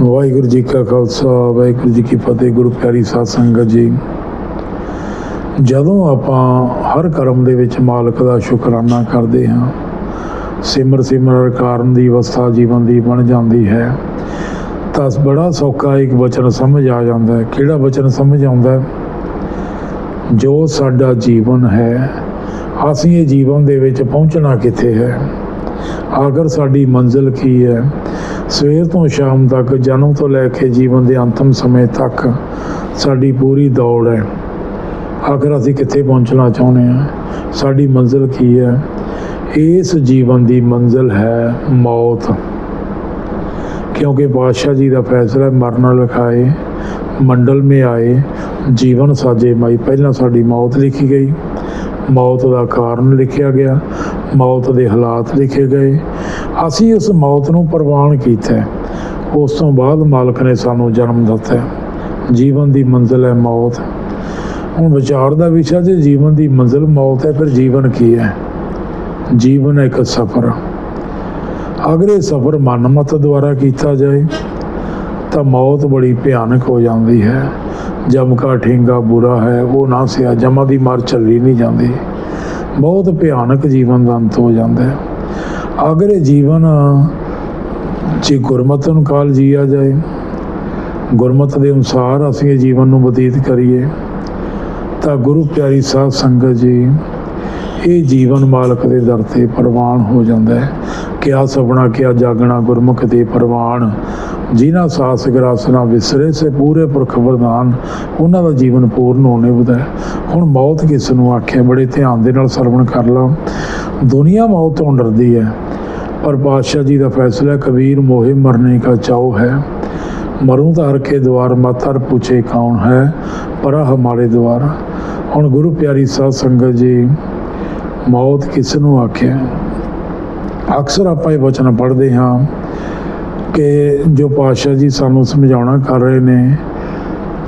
ਵਾਹਿਗੁਰੂ ਜੀ ਕਾ ਖਾਲਸਾ, ਵਾਹਿਗੁਰੂ ਜੀ ਕੀ ਫਤਿਹ, ਗੁਰੂ ਪਿਆਰੀ ਸਾਧ ਸੰਗਤ ਜੀ। ਜਦੋਂ ਆਪਾਂ ਹਰ ਕਰਮ ਦੇ ਵਿੱਚ ਮਾਲਕ ਦਾ ਸ਼ੁਕਰਾਨਾ ਕਰਦੇ ਹਾਂ, ਸਿਮਰ ਸਿਮਰ ਕਾਰਨ ਦੀ ਅਵਸਥਾ ਜੀਵਨ ਦੀ ਬਣ ਜਾਂਦੀ ਹੈ, ਤਾਂ ਬੜਾ ਸੌਖਾ ਇੱਕ ਵਚਨ ਸਮਝ ਆ ਜਾਂਦਾ ਹੈ। ਕਿਹੜਾ ਵਚਨ ਸਮਝ ਆਉਂਦਾ ਜੋ ਸਾਡਾ ਜੀਵਨ ਹੈ, ਅਸੀਂ ਇਹ ਜੀਵਨ ਦੇ ਵਿੱਚ ਪਹੁੰਚਣਾ ਕਿੱਥੇ ਹੈ? ਆਖਰ ਸਾਡੀ ਮੰਜ਼ਿਲ ਕੀ ਹੈ ਸਵੇਰ ਤੋਂ ਸ਼ਾਮ ਤੱਕ ਜਨਮ ਤੋਂ ਲੈ ਕੇ ਜੀਵਨ ਦੇ ਅੰਤਮ ਸਮੇਂ ਤੱਕ ਸਾਡੀ ਪੂਰੀ ਦੌੜ ਹੈ। ਆਖਰ ਅਸੀਂ ਕਿੱਥੇ ਪਹੁੰਚਣਾ ਚਾਹੁੰਦੇ ਹਾਂ ਸਾਡੀ ਮੰਜ਼ਿਲ ਕੀ ਹੈ? ਇਸ ਜੀਵਨ ਦੀ ਮੰਜ਼ਿਲ ਹੈ ਮੌਤ। ਕਿਉਂਕਿ ਬਾਦਸ਼ਾਹ ਜੀ ਦਾ ਫੈਸਲਾ ਹੈ, ਮਰਨ ਲਿਖਾਏ ਮੰਡਲ ਮੇ ਆਏ ਜੀਵਨ ਸਾਜੇ। ਮਾਈ ਪਹਿਲਾਂ ਸਾਡੀ ਮੌਤ ਲਿਖੀ ਗਈ। ਮੌਤ ਦਾ ਕਾਰਨ ਲਿਖਿਆ ਗਿਆ। ਮੌਤ ਦੇ ਹਾਲਾਤ ਲਿਖੇ ਗਏ। ਅਸੀਂ ਉਸ ਮੌਤ ਨੂੰ ਪ੍ਰਵਾਨ ਕੀਤਾ ਉਸ ਤੋਂ ਬਾਅਦ ਮਾਲਕ ਨੇ ਸਾਨੂੰ ਜਨਮ ਦਿੱਤਾ ਜੀਵਨ ਦੀ ਮੰਜ਼ਿਲ ਹੈ ਮੌਤ। ਹੁਣ ਵਿਚਾਰ ਦਾ ਵਿਸ਼ਾ ਜੇ ਜੀਵਨ ਦੀ ਮੰਜ਼ਿਲ ਮੌਤ ਹੈ, ਫਿਰ ਜੀਵਨ ਕੀ ਹੈ? ਜੀਵਨ ਇੱਕ ਸਫ਼ਰ। ਅਗਰ ਇਹ ਸਫ਼ਰ ਮਨਮਤ ਦੁਆਰਾ ਕੀਤਾ ਜਾਏ, ਤਾਂ ਮੌਤ ਬੜੀ ਭਿਆਨਕ ਹੋ ਜਾਂਦੀ ਹੈ। ਜਮਕਾ ਠੇਂਗਾ ਬੁਰਾ ਹੈ, ਉਹ ਨਾ ਸਿਆ, ਜਮਾ ਦੀ ਮਾਰ ਚੱਲੀ ਨਹੀਂ ਜਾਂਦੀ। ਬਹੁਤ ਭਿਆਨਕ ਜੀਵਨ ਦਾ ਅੰਤ ਹੋ ਜਾਂਦਾ ਹੈ। ਅਗਰ ਜੀਵਨ, ਜੇ ਗੁਰਮਤਿ ਨੂੰ ਕਾਲ ਜੀਆ ਜਾਏ, ਗੁਰਮਤਿ ਦੇ ਅਨੁਸਾਰ ਅਸੀਂ ਇਹ ਜੀਵਨ ਨੂੰ ਬਤੀਤ ਕਰੀਏ, ਤਾਂ ਗੁਰੂ ਪਿਆਰੀ ਸਾਧ ਸੰਗਤ ਜੀ, ਇਹ ਜੀਵਨ ਮਾਲਕ ਦੇ ਦਰ ਤੇ ਪ੍ਰਵਾਨ ਹੋ ਜਾਂਦਾ ਹੈ। ਕਿਆ ਸੁਪਨਾ ਕਿਆ ਜਾਗਣਾ ਗੁਰਮੁਖ ਦੇ ਪ੍ਰਵਾਨ, ਜਿਨ੍ਹਾਂ ਸਾਸ ਗਰਾਸਨਾ ਵਿਸਰੇ, ਸੇ ਪੂਰੇ ਪੁਰਖ ਵਰਦਾਨ, ਉਹਨਾਂ ਦਾ ਜੀਵਨ ਪੂਰਨ ਹੋਣੇ ਵਧਾ ਹੁਣ ਮੌਤ ਕਿਸ ਨੂੰ ਆਖਿਆ ਬੜੇ ਧਿਆਨ ਦੇ ਨਾਲ ਸਰਵਣ ਕਰ ਲਾ। ਦੁਨੀਆ ਮੌਤ ਤੋਂ ਡਰਦੀ ਹੈ, ਪਰ ਬਾਦਸ਼ਾਹ ਜੀ ਦਾ ਫੈਸਲਾ ਕਬੀਰ ਮੋਹਿ ਮਰਨੇ ਦਾ ਚਾਉ ਹੈ। ਮਰੂੰ ਤਾਂ ਹਰ ਦਵਾਰ, ਮਤ ਪੁੱਛੇ ਕੌਣ ਹੈ, ਪਰ ਹਮਾਰੇ ਦਵਾਰ। ਹੁਣ ਗੁਰੂ ਪਿਆਰੀ ਸਾਧ ਸੰਗਤ ਜੀ, ਮੌਤ ਕਿਸ ਨੂੰ ਆਖਿਆ ਅਕਸਰ ਆਪਾਂ ਇਹ ਬਚਨ ਪੜ੍ਹਦੇ ਹਾਂ ਕਿ ਜੋ ਪਾਸ਼ਾ ਜੀ ਸਾਨੂੰ ਸਮਝਾਉਣਾ ਕਰ ਰਹੇ ਨੇ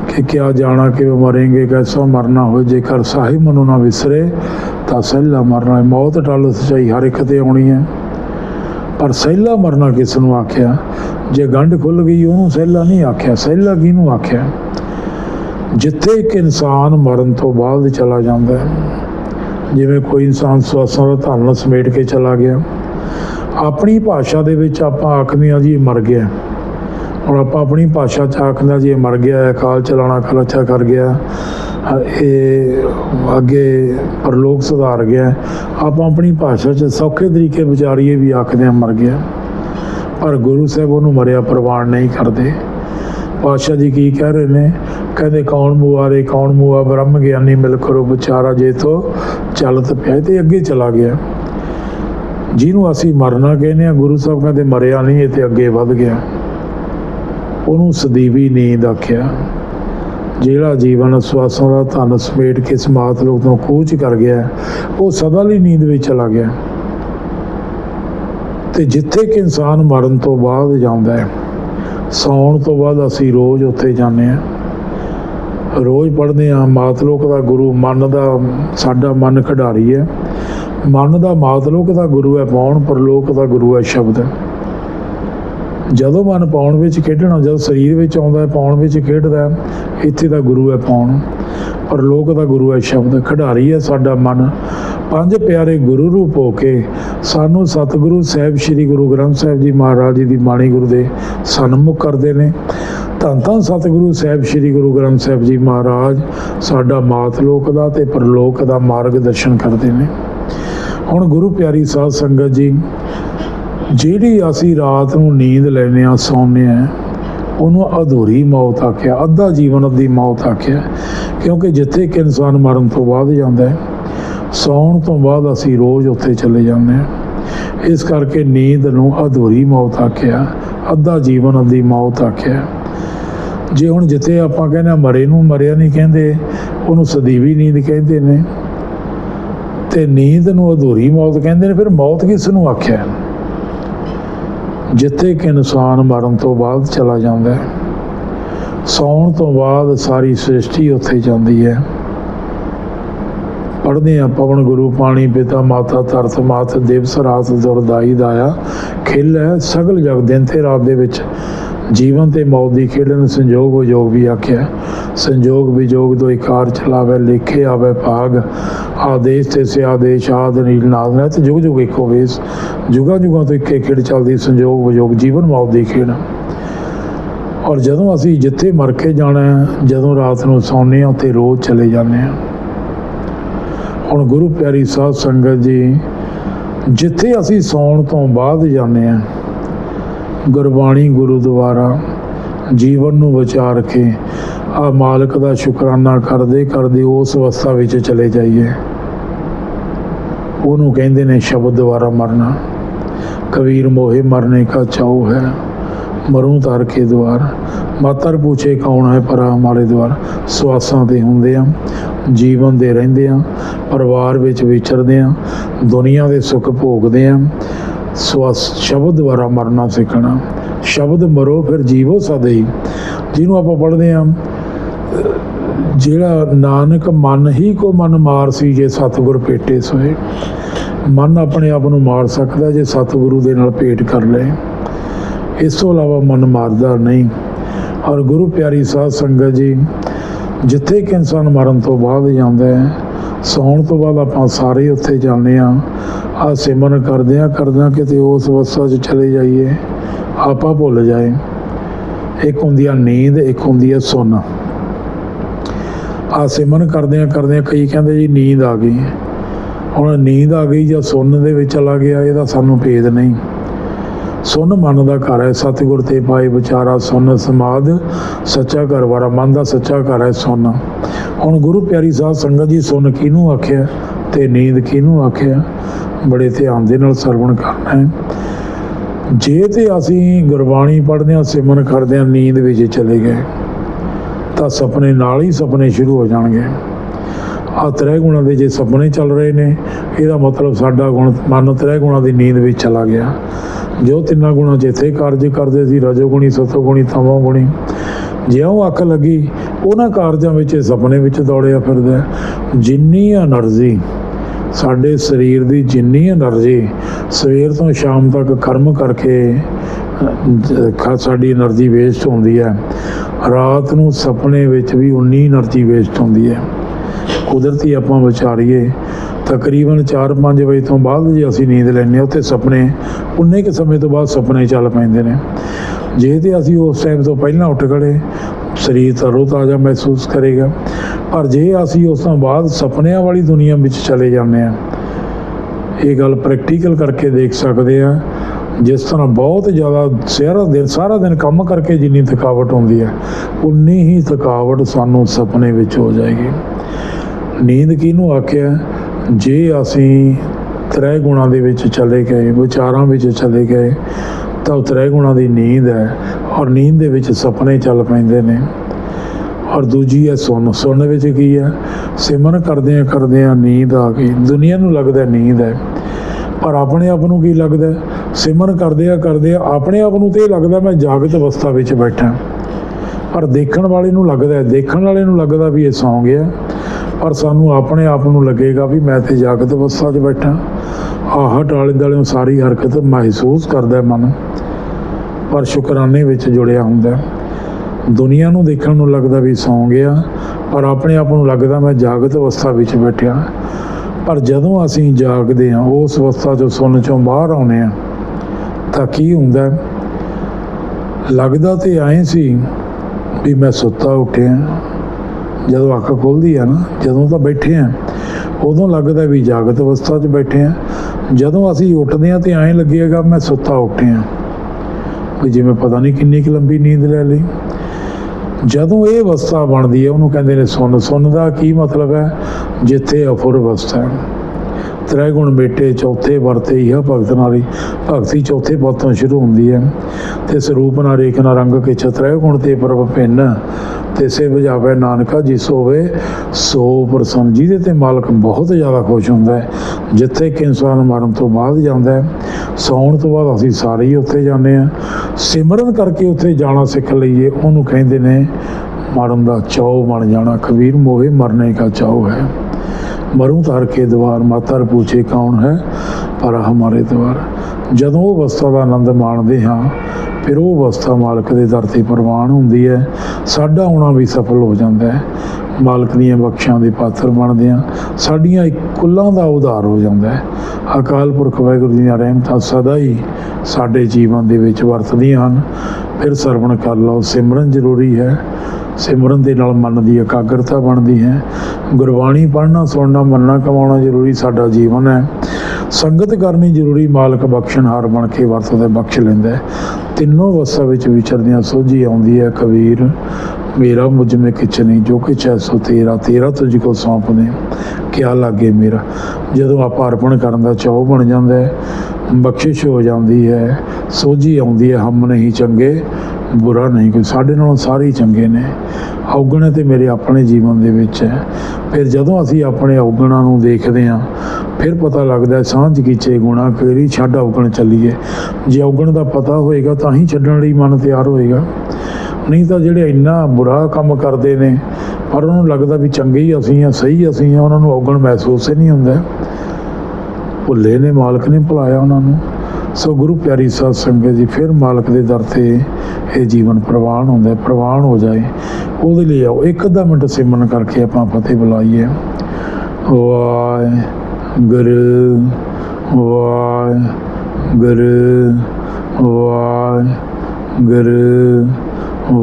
ਕਿ ਕਿਆ ਜਾਣਾ ਕਿ ਮਰेंगे ਕੈਸਾ ਮਰਨਾ ਹੋ ਜੇਕਰ ਸਾਹਿਬ ਮਨੋਂ ਨਾ ਵਿਸਰੇ ਤਾਂ ਸਹਿਲਾ ਮਰਨਾ ਮੌਤ ਟਲ ਸਚਾਈ ਹਰ ਇੱਕ ਤੇ ਆਉਣੀ ਹੈ। ਪਰ ਸਹਿਲਾ ਮਰਨਾ ਕਿਸ ਨੂੰ ਆਖਿਆ? ਜੇ ਗੰਢ ਖੁੱਲ ਗਈ, ਉਹਨੂੰ ਸਹਿਲਾ ਨਹੀਂ ਆਖਿਆ। ਸਹਿਲਾ ਕਿਹਨੂੰ ਆਖਿਆ? ਜਿੱਥੇ ਇੱਕ ਇਨਸਾਨ ਮਰਨ ਤੋਂ ਬਾਅਦ ਚਲਾ ਜਾਂਦਾ ਹੈ। ਜਿਵੇਂ ਕੋਈ ਇਨਸਾਨ ਸਵਾਸਾਂ ਦਾ ਧਨ ਸਮੇਟ ਕੇ ਚਲਾ ਗਿਆ। ਆਪਣੀ ਭਾਸ਼ਾ ਦੇ ਵਿੱਚ ਆਪਾਂ ਆਖਦੇ ਹਾਂ ਜੀ, ਮਰ ਗਿਆ। ਹੁਣ ਆਪਾਂ ਆਪਣੀ ਭਾਸ਼ਾ ਚ ਆਖਦੇ ਹਾਂ ਜੀ, ਇਹ ਮਰ ਗਿਆ ਹੈ ਕਾਲ ਚਲਾਣਾ ਕਲਚਾ ਕਰ ਗਿਆ। ਇਹ ਅੱਗੇ ਪਰਲੋਕ ਸੁਧਾਰ ਗਿਆ। ਆਪਾਂ ਆਪਣੀ ਭਾਸ਼ਾ ਚ ਸੌਖੇ ਤਰੀਕੇ ਵਿਚਾਰੀਏ ਵੀ ਆਖਦੇ ਹਾਂ ਮਰ ਗਿਆ। ਪਰ ਗੁਰੂ ਸਾਹਿਬ ਉਹਨੂੰ ਮਰਿਆ, ਪ੍ਰਵਾਨ ਨਹੀਂ ਕਰਦੇ। ਪਾਤਸ਼ਾਹ ਜੀ ਕੀ ਕਹਿ ਰਹੇ ਨੇ? ਕਹਿੰਦੇ, ਕੌਣ ਮੁਆਰੇ ਕੌਣ ਮੁਆ, ਬ੍ਰਹਮ ਗਿਆਨੀ ਮਿਲ ਕਰੋ, ਵਿਚਾਰਾ ਜੇ ਤੋ ਚਲਤ ਪਿਆ, ਤੇ ਅੱਗੇ ਚਲਾ ਗਿਆ। ਜਿਹਨੂੰ ਅਸੀਂ ਮਰਨਾ ਕਹਿੰਦੇ ਆ, ਗੁਰੂ ਸਾਹਿਬ ਕਹਿੰਦੇ, ਮਰਿਆ ਨਹੀਂ, ਇਹ ਤੇ ਅੱਗੇ ਵੱਧ ਗਿਆ। ਉਹਨੂੰ ਸਦੀਵੀ ਨੀਂਦ ਆਖਿਆ। ਜਿਹੜਾ ਜੀਵਨ ਸਵਾਸਾਂ ਦਾ ਧਨ ਸਮੇਟ ਕੇ ਸਮਾਤ ਲੋਕ ਤੋਂ ਕੂਚ ਕਰ ਗਿਆ, ਉਹ ਸਦਾ ਲਈ ਨੀਂਦ ਵਿੱਚ ਚਲਾ ਗਿਆ। ਤੇ ਜਿੱਥੇ ਕਿ ਇਨਸਾਨ ਮਰਨ ਤੋਂ ਬਾਅਦ ਜਾਂਦਾ ਹੈ, ਸੌਣ ਤੋਂ ਬਾਅਦ ਅਸੀਂ ਰੋਜ਼ ਉੱਥੇ ਜਾਂਦੇ ਹਾਂ। ਰੋਜ਼ ਪੜ੍ਹਦੇ ਹਾਂ ਮਾਤਲੋਕ ਦਾ ਗੁਰੂ ਮਨ ਦਾ, ਸਾਡਾ ਮਨ ਖਿਡਾਰੀ ਹੈ। ਮਨ ਦਾ ਮਾਤਲੋਕ ਦਾ ਗੁਰੂ ਹੈ ਪੌਣ ਪਰਲੋਕ ਦਾ ਗੁਰੂ ਹੈ, ਸ਼ਬਦ। ਜਦੋਂ ਮਨ ਪਾਉਣ ਵਿੱਚ ਖੇਡਣਾ, ਜਦੋਂ ਸਰੀਰ ਵਿੱਚ ਆਉਂਦਾ ਪਾਉਣ ਵਿੱਚ ਖੇਡਦਾ ਇੱਥੇ ਦਾ ਗੁਰੂ ਹੈ ਪਾਉਣ। ਪਰਲੋਕ ਦਾ ਗੁਰੂ ਹੈ ਸ਼ਬਦ। ਖਿਡਾਰੀ ਹੈ ਸਾਡਾ ਮਨ। ਪੰਜ ਪਿਆਰੇ ਗੁਰੂ ਰੂਪ ਹੋ ਕੇ ਸਾਨੂੰ ਸਤਿਗੁਰੂ ਸਾਹਿਬ, ਸ੍ਰੀ ਗੁਰੂ ਗ੍ਰੰਥ ਸਾਹਿਬ ਜੀ ਮਹਾਰਾਜ ਜੀ ਦੀ ਬਾਣੀ ਗੁਰੂ ਦੇ ਸਨਮੁਖ ਕਰਦੇ ਨੇ। ਤਾਂ ਧੰਨ ਸਤਿਗੁਰੂ ਸਾਹਿਬ, ਸ੍ਰੀ ਗੁਰੂ ਗ੍ਰੰਥ ਸਾਹਿਬ ਜੀ ਮਹਾਰਾਜ, ਸਾਡਾ ਮਾਤ ਲੋਕ ਦਾ ਤੇ ਪਰਲੋਕ ਦਾ ਮਾਰਗ ਦਰਸ਼ਨ ਕਰਦੇ ਨੇ। ਹੁਣ ਗੁਰੂ ਪਿਆਰੀ ਸਾਧ ਸੰਗਤ ਜੀ ਜਿਹੜੀ ਅਸੀਂ ਰਾਤ ਨੂੰ ਨੀਂਦ ਲੈਨੇ ਆ ਸੌਂਦੇ ਆ ਉਹਨੂੰ ਅਧੂਰੀ ਮੌਤ ਆਖਿਆ, ਅੱਧਾ ਜੀਵਨ ਅੱਧੀ ਮੌਤ ਆਖਿਆ। ਕਿਉਂਕਿ ਜਿੱਥੇ ਕਿ ਇਨਸਾਨ ਮਰਨ ਤੋਂ ਬਾਅਦ ਜਾਂਦਾ ਹੈ, ਸੌਣ ਤੋਂ ਬਾਅਦ ਅਸੀਂ ਰੋਜ਼ ਉੱਥੇ ਚਲੇ ਜਾਂਦੇ ਹਾਂ। ਇਸ ਕਰਕੇ ਨੀਂਦ ਨੂੰ ਅਧੂਰੀ ਮੌਤ ਆਖਿਆ, ਅੱਧਾ ਜੀਵਨ ਅੱਧੀ ਮੌਤ ਆਖਿਆ। ਜੇ ਹੁਣ ਜਿੱਥੇ ਆਪਾਂ ਕਹਿੰਦੇ ਹਾਂ ਮਰੇ ਨੂੰ ਮਰਿਆ ਨਹੀਂ ਕਹਿੰਦੇ, ਉਹਨੂੰ ਸਦੀਵੀ ਨੀਂਦ ਕਹਿੰਦੇ ਨੇ। ਤੇ ਨੀਂਦ ਨੂੰ ਅਧੂਰੀ ਮੌਤ ਕਹਿੰਦੇ ਨੇ, ਫਿਰ ਮੌਤ ਕਿਸ ਨੂੰ ਆਖਿਆ? ਜਿੱਥੇ ਕਿ ਇਨਸਾਨ ਮਰਨ ਤੋਂ ਬਾਅਦ ਚਲਾ ਜਾਂਦਾ ਹੈ, ਸੌਣ ਤੋਂ ਬਾਅਦ ਸਾਰੀ ਸ੍ਰਿਸ਼ਟੀ ਉੱਥੇ ਜਾਂਦੀ ਹੈ। ਪੜ੍ਹਦੇ ਆ ਪਵਨ ਗੁਰੂ ਪਾਣੀ ਪਿਤਾ ਮਾਤਾ ਧਰਤ ਮਾਤ ਦਿਵਸ ਰਾਤ ਦੁਰਦਾਈ ਦਾਇਆ ਖਿਲ ਹੈ ਸਗਲ ਜਗ ਦਿਨ ਤੇ ਰਾਤ ਦੇ ਵਿੱਚ। ਜੀਵਨ ਤੇ ਮੌਤ ਦੀ ਖੇਡ ਨੂੰ ਸੰਜੋਗ ਵਿਜੋਗ ਵੀ ਆਖਿਆ। ਸੰਜੋਗ ਵਿਜੋਗ ਦੋ ਇਕਾਰ ਚਲਾਵੇ, ਲੇਖੇ ਆਵੇ ਭਾਗ। ਆਦੇਸ਼ ਤੇ ਸੇ ਆਦੇਸ਼ ਆਦ ਨੀਲ ਨਾਦ ਨੇ ਤੇ ਜੁਗ ਜੁਗ ਇੱਕੋ ਵੇਸ। ਜੁਗਾ ਜੁਗਾ ਤੋਂ ਇੱਕੇ ਖੇਡ ਚੱਲਦੀ, ਸੰਜੋਗ ਵਿਜੋਗ ਜੀਵਨ ਮੌਤ ਦੀ ਖੇਡ। ਔਰ ਜਦੋਂ ਅਸੀਂ ਜਿੱਥੇ ਮਰ ਕੇ ਜਾਣਾ, ਜਦੋਂ ਰਾਤ ਨੂੰ ਸੌਂਦੇ ਹਾਂ ਤੇ ਰੋਜ਼ ਚਲੇ ਜਾਂਦੇ ਹਾਂ। ਹੁਣ ਗੁਰੂ ਪਿਆਰੀ ਸਾਧ ਸੰਗਤ ਜੀ, ਜਿੱਥੇ ਅਸੀਂ ਸੌਣ ਤੋਂ ਬਾਅਦ ਜਾਂਦੇ ਹਾਂ ਗੁਰਬਾਣੀ ਗੁਰਦੁਆਰਾ, ਜੀਵਨ ਨੂੰ ਵਿਚਾਰ ਕੇ ਆ ਮਾਲਕ ਦਾ ਸ਼ੁਕਰਾਨਾ ਕਰਦੇ ਕਰਦੇ ਉਸ ਅਵਸਥਾ ਵਿੱਚ ਚਲੇ ਜਾਈਏ। ਉਹਨੂੰ ਕਹਿੰਦੇ ਨੇ ਸ਼ਬਦ ਦੁਆਰਾ ਮਰਨਾ। ਕਬੀਰ ਮੋਹੇ ਮਰਨੇ ਕਾ ਚਾਉ ਹੈ, ਮਰੂੰ ਤਰ ਕੇ ਦਵਾਰ ਮਾਤਰ ਪੁੱਛੇ ਕੌਣ ਹੈ ਪਰਾ ਹਮਾਰੇ ਦਵਾਰ ਸਵਾਸਾਂ ਤੇ ਹੁੰਦੇ ਆ, ਜੀਵਨ ਦੇ ਰਹਿੰਦੇ ਆ, ਪਰਿਵਾਰ ਵਿੱਚ ਵਿਚਰਦੇ ਆ, ਦੁਨੀਆ ਦੇ ਸੁੱਖ ਭੋਗਦੇ ਆ। ਸਵਾਸ ਸ਼ਬਦ ਦੁਆਰਾ ਮਰਨਾ ਸਿੱਖਣਾ। ਸ਼ਬਦ ਮਰੋ ਫਿਰ ਜੀਵੋ ਸਦਈ। ਜਿਹਨੂੰ ਆਪਾਂ ਪੜ੍ਹਦੇ ਆ ਜਿਹੜਾ ਨਾਨਕ ਮਨ ਹੀ ਕੋ ਮਨ ਮਾਰ ਸੀ ਜੇ ਸਤਿਗੁਰ ਪੇਟੇ ਸੋਏ। ਮਨ ਆਪਣੇ ਆਪ ਨੂੰ ਮਾਰ ਸਕਦਾ ਜੇ ਸਤਿਗੁਰੂ ਦੇ ਨਾਲ ਭੇਟ ਕਰ ਲਏ। ਇਸ ਤੋਂ ਇਲਾਵਾ ਮਨ ਮਾਰਦਾ ਨਹੀਂ। ਔਰ ਗੁਰੂ ਪਿਆਰੀ ਸਾਧ ਸੰਗਤ ਜੀ, ਜਿੱਥੇ ਕਿ ਇਨਸਾਨ ਮਰਨ ਤੋਂ ਬਾਅਦ ਜਾਂਦਾ ਹੈ, ਸੌਣ ਤੋਂ ਬਾਅਦ ਆਪਾਂ ਸਾਰੇ ਉੱਥੇ ਜਾਂਦੇ ਆ ਆ ਸਿਮਰਨ ਕਰਦੇ ਆ ਕਰਦਿਆਂ ਕਿਤੇ ਉਸ ਅਵਸਥਾ 'ਚ ਚਲੇ ਜਾਈਏ। ਆਪਾਂ ਭੁੱਲ ਜਾਏ। ਇੱਕ ਹੁੰਦੀ ਆ ਨੀਂਦ, ਇੱਕ ਹੁੰਦੀ ਆ ਸੁੰਨ। ਆ ਸਿਮਰਨ ਕਰਦੇ ਆ ਕਰਦੇ ਆ ਕਈ ਕਹਿੰਦੇ ਜੀ ਨੀਂਦ ਆ ਗਈ। ਹੁਣ ਨੀਂਦ ਆ ਗਈ ਜਾਂ ਸੁੰਨ ਦੇ ਵਿੱਚ ਚਲਾ ਗਿਆ, ਇਹਦਾ ਸਾਨੂੰ ਭੇਦ ਨਹੀਂ। ਸੁਨ ਮਨ ਦਾ ਘਰ ਹੈ, ਸਤਿਗੁਰ ਤੇ ਪਾਏ ਵਿਚਾਰਾ ਸੁਣ ਸਮਾਦ ਸੱਚਾ ਘਰ ਵਾਰਾ ਮਨ ਦਾ ਸੱਚਾ ਘਰ ਹੈ ਸੁਣ ਹੁਣ ਗੁਰੂ ਪਿਆਰੀ ਸਾਹਿਬ ਸੰਗਤ ਜੀ ਸੁਣ ਕਿਹਨੂੰ ਆਖਿਆ ਤੇ ਨੀਂਦ ਕਿਹਨੂੰ ਆਖਿਆ? ਬੜੇ ਧਿਆਨ ਦੇ ਨਾਲ ਸਰਵਣ ਕਰਨਾ ਹੈ। ਜੇ ਤੇ ਅਸੀਂ ਗੁਰਬਾਣੀ ਪੜ੍ਹਦੇ ਹਾਂ, ਸਿਮਰਨ ਕਰਦੇ ਹਾਂ, ਨੀਂਦ ਵਿੱਚ ਚਲੇ ਗਏ, ਤਾਂ ਸੁਪਨੇ ਨਾਲ ਹੀ ਸੁਪਨੇ ਸ਼ੁਰੂ ਹੋ ਜਾਣਗੇ। ਆ ਤਰੇ ਗੁਣਾਂ ਦੇ ਜੇ ਸੁਪਨੇ ਚੱਲ ਰਹੇ ਨੇ, ਇਹਦਾ ਮਤਲਬ ਸਾਡਾ ਗੁਣ, ਮਨ ਤਰੇ ਗੁਣਾਂ ਦੀ ਨੀਂਦ ਵਿੱਚ ਚਲਾ ਗਿਆ। ਜੋ ਤਿੰਨਾ ਗੁਣਾ ਜਿੱਥੇ ਕਾਰਜ ਕਰਦੇ ਸੀ ਰਜੋ ਗੁਣੀ ਸਤੋ ਗੁਣੀ ਤਮੋ ਗੁਣੀ ਜਿਉਂ ਅੱਖ ਲੱਗੀ, ਉਹਨਾਂ ਕਾਰਜਾਂ ਵਿੱਚ ਸੁਪਨੇ ਵਿੱਚ ਦੌੜਿਆ ਫਿਰਦੇ ਜਿੰਨੀ ਐਨਰਜੀ ਸਾਡੇ ਸਰੀਰ ਦੀ ਜਿੰਨੀ એનર્ਜੀ ਸਵੇਰ ਤੋਂ ਸ਼ਾਮ ਤੱਕ ਕਰਮ ਕਰਕੇ ਸਾਡੀ એનર્ਜੀ ਵੇਸਟ ਹੁੰਦੀ ਹੈ। ਰਾਤ ਨੂੰ ਸੁਪਨੇ ਵਿੱਚ ਵੀ ਉਨੀ એનર્ਜੀ ਵੇਸਟ ਹੁੰਦੀ ਹੈ। ਕੁਦਰਤੀ ਆਪਾਂ ਵਿਚਾਰੀਏ, ਤਕਰੀਬਨ 4-5 ਵਜੇ ਤੋਂ ਬਾਅਦ ਜੇ ਅਸੀਂ ਨੀਂਦ ਲੈਨੇ ਉੱਥੇ ਸੁਪਨੇ, ਉਨੇ ਕਿ ਸਮੇਂ ਤੋਂ ਬਾਅਦ ਸੁਪਨੇ ਚੱਲ ਪੈਂਦੇ ਨੇ। ਜੇ ਤੇ ਅਸੀਂ ਉਸ ਟਾਈਮ ਤੋਂ ਪਹਿਲਾਂ ਉੱਠ ਖੜੇ, ਸਰੀਰ ਤਰੋ ਤਾਜ਼ਾ ਮਹਿਸੂਸ ਕਰੇਗਾ। ਪਰ ਜੇ ਅਸੀਂ ਉਸ ਤੋਂ ਬਾਅਦ ਸੁਪਨਿਆਂ ਵਾਲੀ ਦੁਨੀਆ ਵਿੱਚ ਚਲੇ ਜਾਂਦੇ ਹਾਂ, ਇਹ ਗੱਲ ਪ੍ਰੈਕਟੀਕਲ ਕਰਕੇ ਦੇਖ ਸਕਦੇ ਆ ਜਿਸ ਤਰ੍ਹਾਂ ਬਹੁਤ ਜ਼ਿਆਦਾ ਸਾਰਾ ਦਿਨ ਸਾਰਾ ਦਿਨ ਕੰਮ ਕਰਕੇ ਜਿੰਨੀ ਥਕਾਵਟ ਹੁੰਦੀ ਹੈ, ਉਨੀ ਹੀ ਥਕਾਵਟ ਸਾਨੂੰ ਸੁਪਨੇ ਵਿੱਚ ਹੋ ਜਾਏਗੀ। ਨੀਂਦ ਕਿਹਨੂੰ ਆਖਿਆ? ਜੇ ਅਸੀਂ ਤ੍ਰੈ ਗੁਣਾਂ ਦੇ ਵਿੱਚ ਚਲੇ ਗਏ, ਵਿਚਾਰਾਂ ਵਿੱਚ ਚਲੇ ਗਏ, ਤਾਂ ਉਹ ਤ੍ਰੈ ਗੁਣਾਂ ਦੀ ਨੀਂਦ ਹੈ ਔਰ ਨੀਂਦ ਦੇ ਵਿੱਚ ਸੁਪਨੇ ਚੱਲ ਪੈਂਦੇ ਨੇ। ਔਰ ਦੂਜੀ ਹੈ ਸੁਣ। ਸੁਣ ਵਿੱਚ ਕੀ ਹੈ? ਸਿਮਰਨ ਕਰਦੇ ਆ ਕਰਦੇ ਆ ਨੀਂਦ ਆ ਗਈ। ਦੁਨੀਆ ਨੂੰ ਲੱਗਦਾ ਨੀਂਦ ਹੈ। ਪਰ ਆਪਣੇ ਆਪ ਨੂੰ ਕੀ ਲੱਗਦਾ? ਹੈ? ਸਿਮਰਨ ਕਰਦੇ ਆ ਕਰਦੇ ਆ ਆਪਣੇ ਆਪ ਨੂੰ ਤੇ ਇਹ ਲੱਗਦਾ ਮੈਂ ਜਾਗਤ ਅਵਸਥਾ ਵਿੱਚ ਬੈਠਾ। ਪਰ ਦੇਖਣ ਵਾਲੇ ਨੂੰ ਲੱਗਦਾ ਦੇਖਣ ਵਾਲੇ ਨੂੰ ਲੱਗਦਾ ਵੀ ਇਹ ਸੌਂ ਗਿਆ ਪਰ ਸਾਨੂੰ ਆਪਣੇ ਆਪ ਨੂੰ ਲੱਗੇਗਾ ਵੀ ਮੈਂ ਤੇ ਜਾਗਤ ਅਵਸਥਾ 'ਚ ਬੈਠਾ। ਆਹਟ ਆਲੇ ਦੁਆਲੇ ਸਾਰੀ ਹਰਕਤ ਮਹਿਸੂਸ ਕਰਦਾ ਮਨ। ਪਰ ਸ਼ੁਕਰਾਨੇ ਵਿੱਚ ਜੁੜਿਆ ਹੁੰਦਾ ਦੁਨੀਆ ਨੂੰ ਦੇਖਣ ਨੂੰ ਲੱਗਦਾ ਵੀ ਸੌਂ ਗਿਆ, ਪਰ ਆਪਣੇ ਆਪ ਨੂੰ ਲੱਗਦਾ ਮੈਂ ਜਾਗਤ ਅਵਸਥਾ ਵਿੱਚ ਬੈਠਿਆ। ਪਰ ਜਦੋਂ ਅਸੀਂ ਜਾਗਦੇ ਹਾਂ, ਉਸ ਅਵਸਥਾ ਚੋਂ ਸੁੰਨ ਚੋਂ ਬਾਹਰ ਆਉਂਦੇ ਹਾਂ, ਤਾਂ ਕੀ ਹੁੰਦਾ ਲੱਗਦਾ ਤੇ ਐਂ ਸੀ ਵੀ ਮੈਂ ਸੁੱਤਾ ਉੱਠਿਆ। ਜਦੋਂ ਅੱਖ ਖੁੱਲਦੀ ਆ ਨਾ, ਜਦੋਂ ਤਾਂ ਬੈਠੇ ਆ ਉਦੋਂ ਲੱਗਦਾ ਵੀ ਜਾਗਤ ਅਵਸਥਾ 'ਚ ਬੈਠੇ ਆ ਜਦੋਂ ਅਸੀਂ ਉੱਠਦੇ ਆ ਤੇ ਐਂ ਲੱਗੇਗਾ ਮੈਂ ਸੁੱਤਾ ਉੱਠਿਆ। ਵੀ ਜਿਵੇਂ ਪਤਾ ਨਹੀਂ ਕਿੰਨੀ ਕੁ ਲੰਬੀ ਨੀਂਦ ਲੈ ਲਈ। ਜਦੋਂ ਇਹ ਅਵਸਥਾ ਬਣਦੀ ਹੈ, ਉਹਨੂੰ ਕਹਿੰਦੇ ਨੇ ਸੁਣ ਸੁਣ ਦਾ ਕੀ ਮਤਲਬ ਹੈ? ਜਿੱਥੇ ਅਫੁਰ ਅਵਸਥਾ ਹੈ। ਤ੍ਰੈ ਗੁਣ ਬੇਟੇ ਚੌਥੇ ਵਰਤੇ ਹੀ ਆ ਭਗਤ ਨਾਲੀ ਭਗਤੀ ਚੌਥੇ ਪਦ ਤੋਂ ਸ਼ੁਰੂ ਹੁੰਦੀ ਹੈ। ਤੇ ਸਰੂਪ ਨਾ ਰੇਖ ਨਾ ਰੰਗ ਕੇ ਛਤਰੈ ਗੁਣ ਤੇ ਪ੍ਰਭ ਭਿੰਨ। ਤੇ ਸੇ ਬੁਝਾਵੇ ਨਾਨਕਾ ਜਿਸ ਹੋਵੇ, ਸੋ ਪ੍ਰਸੰਨ ਜਿਹਦੇ ਤੇ ਮਾਲਕ ਬਹੁਤ ਜ਼ਿਆਦਾ ਖੁਸ਼ ਹੁੰਦਾ ਹੈ। ਜਿੱਥੇ ਕਿ ਇਨਸਾਨ ਮਰਨ ਤੋਂ ਬਾਅਦ ਜਾਂਦਾ ਹੈ। ਸੌਣ ਤੋਂ ਬਾਅਦ ਅਸੀਂ ਸਾਰੇ ਹੀ ਉੱਥੇ ਜਾਂਦੇ ਹਾਂ। ਸਿਮਰਨ ਕਰਕੇ ਉੱਥੇ ਜਾਣਾ ਸਿੱਖ ਲਈਏ, ਉਹਨੂੰ ਕਹਿੰਦੇ ਨੇ, ਮਰਨ ਦਾ ਚਾਉ ਬਣ ਜਾਣਾ। ਕਬੀਰ ਮੋਹੇ ਮਰਨੇ ਦਾ ਚਾਉ ਹੈ। ਮਰੂ ਧਰ ਕੇ ਦਵਾਰ ਮਾਤਰ ਪੁੱਛੇ ਕੌਣ ਹੈ? ਪਰ ਹਮਾਰੇ ਦਵਾਰ। ਜਦੋਂ ਉਹ ਅਵਸਥਾ ਦਾ ਆਨੰਦ ਮਾਣਦੇ ਹਾਂ, ਫਿਰ ਉਹ ਅਵਸਥਾ ਮਾਲਕ ਦੇ ਦਰ ਤੇ ਪ੍ਰਵਾਨ ਹੁੰਦੀ ਹੈ। ਸਾਡਾ ਹੋਣਾ ਵੀ ਸਫਲ ਹੋ ਜਾਂਦਾ ਹੈ। ਮਾਲਕ ਦੀਆਂ ਬਖਸ਼ਾਂ ਦੇ ਪਾਤਰ ਬਣਦੇ ਹਾਂ। ਸਾਡੀਆਂ ਕੁੱਲਾਂ ਦਾ ਉਧਾਰ ਹੋ ਜਾਂਦਾ ਹੈ। ਅਕਾਲ ਪੁਰਖ ਵਾਹਿਗੁਰੂ ਦੀਆਂ ਰਹਿਮਤਾਂ ਸਦਾ ਹੀ ਸਾਡੇ ਜੀਵਨ ਦੇ ਵਿੱਚ ਵਰਤਦੀਆਂ ਹਨ। ਫਿਰ ਸਰਵਣ ਕਰ ਲਓ। ਸਿਮਰਨ ਜ਼ਰੂਰੀ ਹੈ। ਸਿਮਰਨ ਦੇ ਨਾਲ ਮਨ ਦੀ ਇਕਾਗਰਤਾ ਬਣਦੀ ਹੈ। ਗੁਰਬਾਣੀ ਪੜ੍ਹਨਾ, ਸੁਣਨਾ, ਮੰਨਣਾ, ਕਮਾਉਣਾ ਜ਼ਰੂਰੀ ਸਾਡਾ ਜੀਵਨ ਹੈ। ਸੰਗਤ ਕਰਨੀ ਜ਼ਰੂਰੀ, ਮਾਲਕ ਬਖਸ਼ਣਹਾਰ ਬਣ ਕੇ ਵਰਤਦਾ ਬਖਸ਼ ਲੈਂਦਾ ਤਿੰਨੋਂ ਅਵਸਥਾ ਵਿੱਚ ਵਿਚਰਦਿਆਂ ਸੋਝੀ ਆਉਂਦੀ ਹੈ, ਕਬੀਰ, ਮੇਰਾ ਮੁਝ ਮੇ ਕਿਛ ਨਹੀਂ, ਜੋ ਕਿਛ ਹੈ ਸੋ ਤੇਰਾ ਤੇਰਾ ਤੁਝ ਕੋ ਸੌਂਪਦੇ ਕਿਆ ਲਾਗੇ ਮੇਰਾ? ਜਦੋਂ ਆਪਾਂ ਅਰਪਣ ਕਰਨ ਦਾ ਚਾਅ ਬਣ ਜਾਂਦਾ ਹੈ, ਬਖਸ਼ਿਸ਼ ਹੋ ਜਾਂਦੀ ਹੈ, ਸੋਝੀ ਆਉਂਦੀ ਹੈ, ਹਮ ਨਹੀਂ ਚੰਗੇ। ਬੁਰਾ ਨਹੀਂ ਕੋਈ ਸਾਡੇ ਨਾਲੋਂ ਸਾਰੇ ਹੀ ਚੰਗੇ ਨੇ। ਔਗਣ ਤੇ ਮੇਰੇ ਆਪਣੇ ਜੀਵਨ ਦੇ ਵਿੱਚ ਹੈ। ਫਿਰ ਜਦੋਂ ਅਸੀਂ ਆਪਣੇ ਔਗਣਾਂ ਨੂੰ ਦੇਖਦੇ ਹਾਂ, ਫਿਰ ਪਤਾ ਲੱਗਦਾ ਸਾਂਝ ਕੀਚੇ ਗੁਣਾ ਕਿਹੜੀ ਛੱਡ ਔਗਣ ਚੱਲੀਏ। ਜੇ ਔਗਣ ਦਾ ਪਤਾ ਹੋਏਗਾ, ਤਾਂ ਹੀ ਛੱਡਣ ਲਈ ਮਨ ਤਿਆਰ ਹੋਏਗਾ। ਨਹੀਂ ਤਾਂ ਜਿਹੜੇ ਇੰਨਾ ਬੁਰਾ ਕੰਮ ਕਰਦੇ ਨੇ, ਪਰ ਉਹਨਾਂ ਨੂੰ ਲੱਗਦਾ ਵੀ ਚੰਗੇ ਹੀ ਅਸੀਂ ਆ ਸਹੀ ਅਸੀਂ ਆ ਉਹਨਾਂ ਨੂੰ ਔਗਣ ਮਹਿਸੂਸ ਹੀ ਨਹੀਂ ਹੁੰਦਾ। ਭੁੱਲੇ ਨੇ, ਮਾਲਕ ਨੇ ਭੁਲਾਇਆ ਉਹਨਾਂ ਨੂੰ। ਸੋ ਗੁਰੂ ਪਿਆਰੀ ਸਾਧ ਸੰਗਤ ਜੀ, ਫਿਰ ਮਾਲਕ ਦੇ ਦਰ ਤੇ ਇਹ ਜੀਵਨ ਪ੍ਰਵਾਨ ਹੁੰਦਾ ਪ੍ਰਵਾਨ ਹੋ ਜਾਏ। ਉਹਦੇ ਲਈ ਆਓ, ਇੱਕ ਅੱਧਾ ਮਿੰਟ ਸਿਮਰਨ ਕਰਕੇ ਆਪਾਂ ਫਤਿਹ ਬੁਲਾਈਏ। ਵਾਹਿਗੁਰੂ ਵਾਹਿਗੁਰੂ ਵਾਹਿਗੁਰੂ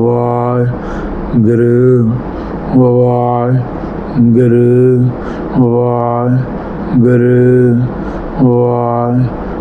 ਵਾਹਿਗੁਰੂ ਵਾਹਿਗੁਰੂ ਵਾਹਿਗੁਰੂ ਵਾਹਿਗੁਰੂ